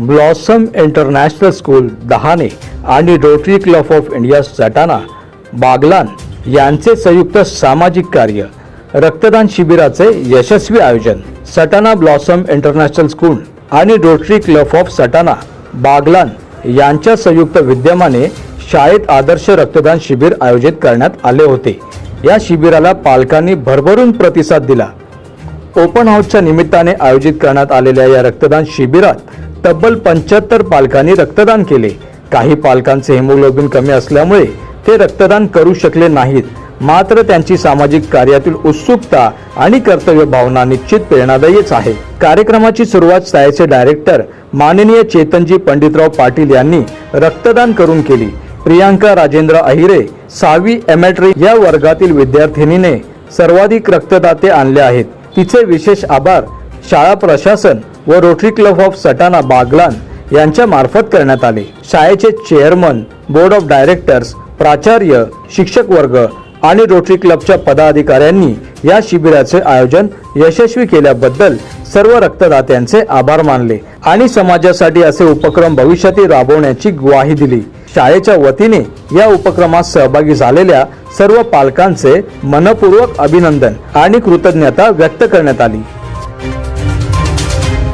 Blossom international school दहाने आणि rotary club of India Satana. Baglan यांचे संयुक्त सामाजिक कार्य. रक्तदान शिबिराचे यशस्वी आयोजन. सटाणा ब्लॉसम इंटरनॅशनल स्कूल आणि rotary club of Satana. Baglan यांच्या संयुक्त विद्यमाने शाळेत आदर्श रक्तदान शिबिर आयोजित करण्यात आले होते. या शिबिराला पालकांनी भरभरून प्रतिसाद दिला. ओपन हाऊसच्या निमित्ताने आयोजित करण्यात आलेल्या या रक्तदान शिबिरात तब्बल पंच्याहत्तर पालकांनी रक्तदान केले. काही पालकांचे हिमोग्लोबिन कमी असल्यामुळे ते रक्तदान करू शकले नाहीत. मात्र त्यांची सामाजिक कार्यातील उत्सुकता आणि कर्तव्य भावना निश्चित प्रेरणादायीच आहे. कार्यक्रमाची सुरुवात सायचे डायरेक्टर माननीय चेतनजी पंडितराव पाटील यांनी रक्तदान करून केली. प्रियांका राजेंद्र अहिरे सावी एमॅट्री या वर्गातील विद्यार्थिनीने सर्वाधिक रक्तदाते आणले आहेत. तिचे विशेष आभार शाळा प्रशासन व rotary club of Satana Baglan यांच्या मार्फत करण्यात आले. शाळेचे चेअरमन बोर्ड ऑफ डायरेक्टर्स प्राचार्य शिक्षक वर्ग आणि रोटरी क्लबच्या पदाधिकाऱ्यांनी या शिबिराचे आयोजन यशस्वी केल्याबद्दल सर्व रक्तदात्यांचे आभार मानले आणि समाजासाठी असे उपक्रम भविष्यातील राबवण्याची ग्वाही दिली. शाळेच्या वतीने या उपक्रमात सहभागी झालेल्या सर्व पालकांचे मनपूर्वक अभिनंदन आणि कृतज्ञता व्यक्त करण्यात आली.